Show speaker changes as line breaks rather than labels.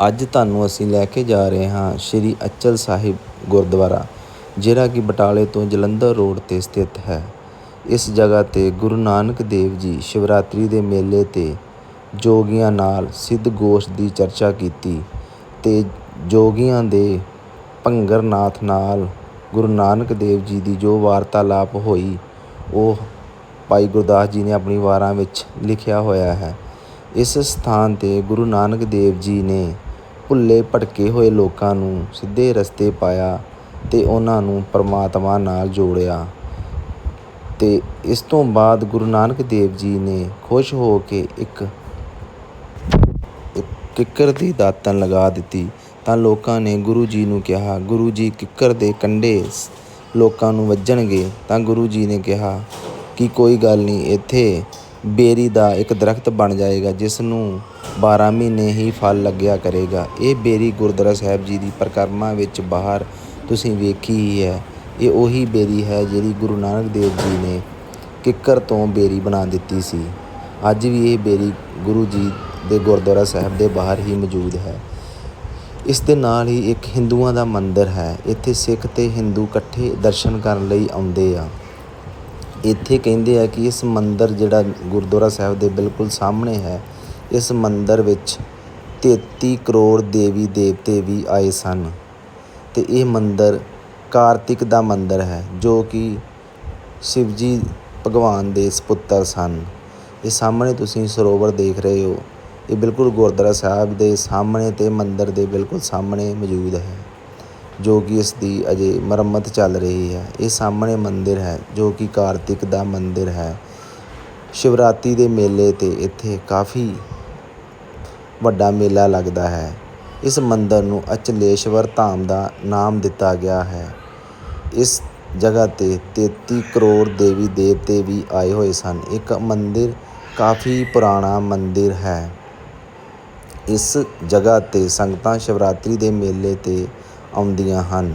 ਅੱਜ ਤੁਹਾਨੂੰ ਅਸੀਂ ਲੈ ਕੇ ਜਾ ਰਹੇ ਹਾਂ ਸ਼੍ਰੀ ਅਚਲ ਸਾਹਿਬ ਗੁਰਦੁਆਰਾ, ਜਿਹੜਾ ਕਿ ਬਟਾਲੇ ਤੋਂ ਜਲੰਧਰ ਰੋਡ 'ਤੇ ਸਥਿਤ ਹੈ। ਇਸ ਜਗ੍ਹਾ 'ਤੇ ਗੁਰੂ ਨਾਨਕ ਦੇਵ ਜੀ ਸ਼ਿਵਰਾਤਰੀ ਦੇ ਮੇਲੇ 'ਤੇ ਜੋਗੀਆਂ ਨਾਲ ਸਿੱਧ ਗੋਸ਼ ਦੀ ਚਰਚਾ ਕੀਤੀ ਅਤੇ ਜੋਗੀਆਂ ਦੇ ਭੰਗਰ ਨਾਥ ਨਾਲ ਗੁਰੂ ਨਾਨਕ ਦੇਵ ਜੀ ਦੀ ਜੋ ਵਾਰਤਾਲਾਪ ਹੋਈ, ਉਹ ਭਾਈ ਗੁਰਦਾਸ ਜੀ ਨੇ ਆਪਣੀ ਵਾਰਾਂ ਵਿੱਚ ਲਿਖਿਆ ਹੋਇਆ ਹੈ। ਇਸ ਸਥਾਨ 'ਤੇ ਗੁਰੂ ਨਾਨਕ ਦੇਵ ਜੀ ਨੇ ਭੁੱਲੇ ਭਟਕੇ ਹੋਏ ਲੋਕਾਂ ਨੂੰ ਸਿੱਧੇ ਰਸਤੇ ਪਾਇਆ ਅਤੇ ਉਹਨਾਂ ਨੂੰ ਪਰਮਾਤਮਾ ਨਾਲ ਜੋੜਿਆ। ਅਤੇ ਇਸ ਤੋਂ ਬਾਅਦ ਗੁਰੂ ਨਾਨਕ ਦੇਵ ਜੀ ਨੇ ਖੁਸ਼ ਹੋ ਕੇ ਇੱਕ ਇੱਕ ਕਿੱਕਰ ਦੀ ਦਾਤਣ ਲਗਾ ਦਿੱਤੀ। ਤਾਂ ਲੋਕਾਂ ਨੇ ਗੁਰੂ ਜੀ ਨੂੰ ਕਿਹਾ, ਗੁਰੂ ਜੀ, ਕਿੱਕਰ ਦੇ ਕੰਢੇ ਲੋਕਾਂ ਨੂੰ ਵੱਜਣਗੇ। ਤਾਂ ਗੁਰੂ ਜੀ ਨੇ ਕਿਹਾ, ਕਿ ਕੋਈ ਗੱਲ ਨਹੀਂ, ਇੱਥੇ ਬੇਰੀ ਦਾ ਇੱਕ ਦਰਖਤ ਬਣ ਜਾਏਗਾ, ਜਿਸ ਨੂੰ 12 ਮਹੀਨੇ ਹੀ ਫਲ ਲੱਗਿਆ ਕਰੇਗਾ। ਇਹ ਬੇਰੀ ਗੁਰਦੁਆਰਾ ਸਾਹਿਬ ਜੀ ਦੀ ਪਰਿਕਰਮਾ ਵਿੱਚ ਬਾਹਰ ਤੁਸੀਂ ਵੇਖੀ ਹੀ ਹੈ। ਇਹ ਉਹੀ ਬੇਰੀ ਹੈ ਜਿਹੜੀ ਗੁਰੂ ਨਾਨਕ ਦੇਵ ਜੀ ਨੇ ਕਿੱਕਰ ਤੋਂ ਬੇਰੀ ਬਣਾ ਦਿੱਤੀ ਸੀ। ਅੱਜ ਵੀ ਇਹ ਬੇਰੀ ਗੁਰੂ ਜੀ ਦੇ ਗੁਰਦੁਆਰਾ ਸਾਹਿਬ ਦੇ ਬਾਹਰ ਹੀ ਮੌਜੂਦ ਹੈ। ਇਸ ਦੇ ਨਾਲ ਹੀ ਇੱਕ ਹਿੰਦੂਆਂ ਦਾ ਮੰਦਿਰ ਹੈ। ਇੱਥੇ ਸਿੱਖ ਤੇ ਹਿੰਦੂ ਇਕੱਠੇ ਦਰਸ਼ਨ ਕਰਨ ਲਈ ਆਉਂਦੇ ਆ। ਇੱਥੇ ਕਹਿੰਦੇ ਆ ਕਿ ਇਸ ਮੰਦਰ ਜਿਹੜਾ ਗੁਰਦੁਆਰਾ ਸਾਹਿਬ ਦੇ ਬਿਲਕੁਲ ਸਾਹਮਣੇ ਹੈ, ਇਸ ਮੰਦਰ ਵਿੱਚ 33 ਕਰੋੜ ਦੇਵੀ ਦੇਵਤੇ ਵੀ ਆਏ ਸਨ। ਤੇ ਇਹ ਮੰਦਰ ਕਾਰਤਿਕ ਦਾ ਮੰਦਰ ਹੈ, ਜੋ ਕਿ ਸ਼ਿਵ ਜੀ ਭਗਵਾਨ ਦੇ ਸਪੁੱਤਰ ਸਨ। ਇਹ ਸਾਹਮਣੇ ਤੁਸੀਂ ਸਰੋਵਰ ਦੇਖ ਰਹੇ ਹੋ। ਇਹ ਬਿਲਕੁਲ ਗੁਰਦੁਆਰਾ ਸਾਹਿਬ ਦੇ ਸਾਹਮਣੇ ਤੇ ਮੰਦਰ ਦੇ ਬਿਲਕੁਲ ਸਾਹਮਣੇ ਮੌਜੂਦ ਹੈ। ਜੋ ਕਿ ਇਸ ਦੀ ਅਜੇ ਮੁਰੰਮਤ ਚੱਲ ਰਹੀ ਹੈ। ਇਹ ਸਾਹਮਣੇ ਮੰਦਿਰ ਹੈ, ਜੋ ਕਿ ਕਾਰਤਿਕ ਦਾ ਮੰਦਿਰ ਹੈ। ਸ਼ਿਵਰਾਤਰੀ ਦੇ ਮੇਲੇ ਤੇ ਇੱਥੇ ਕਾਫੀ ਵੱਡਾ ਮੇਲਾ ਲੱਗਦਾ ਹੈ। ਇਸ ਮੰਦਰ ਨੂੰ ਅਚਲੇਸ਼ਵਰ ਧਾਮ ਦਾ ਨਾਮ ਦਿੱਤਾ ਗਿਆ ਹੈ। ਇਸ ਜਗ੍ਹਾ ਤੇ 33 ਕਰੋੜ ਦੇਵੀ ਦੇਵਤੇ ਵੀ ਆਏ ਹੋਏ ਸਨ। ਇੱਕ ਮੰਦਿਰ ਕਾਫੀ ਪੁਰਾਣਾ ਮੰਦਿਰ ਹੈ। ਇਸ ਜਗ੍ਹਾ ਤੇ ਸੰਗਤਾਂ ਸ਼ਿਵਰਾਤਰੀ ਦੇ ਮੇਲੇ ਤੇ ਆਉਂਦੀਆਂ ਹਨ।